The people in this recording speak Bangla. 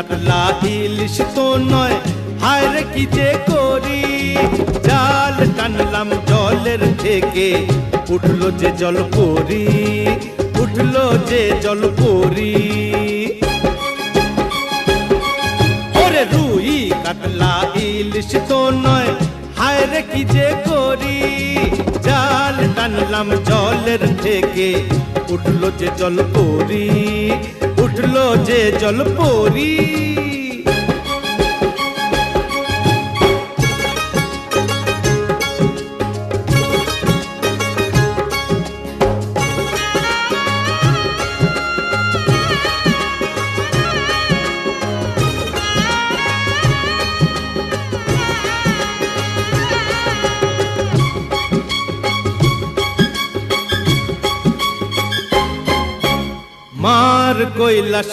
কাতলা ইলিশ তো নয়। হায় কি যে করি। জাল টানলাম জলের থেকে উঠল যে জল পরি উঠল যে জল পরি ওরে রুই কাতলা ইলিশ তো নয়। হায় কি যে করি। জাল টানলাম জলের থেকে উঠল যে জল পরি উঠল যে জল পরি মার কৈলাস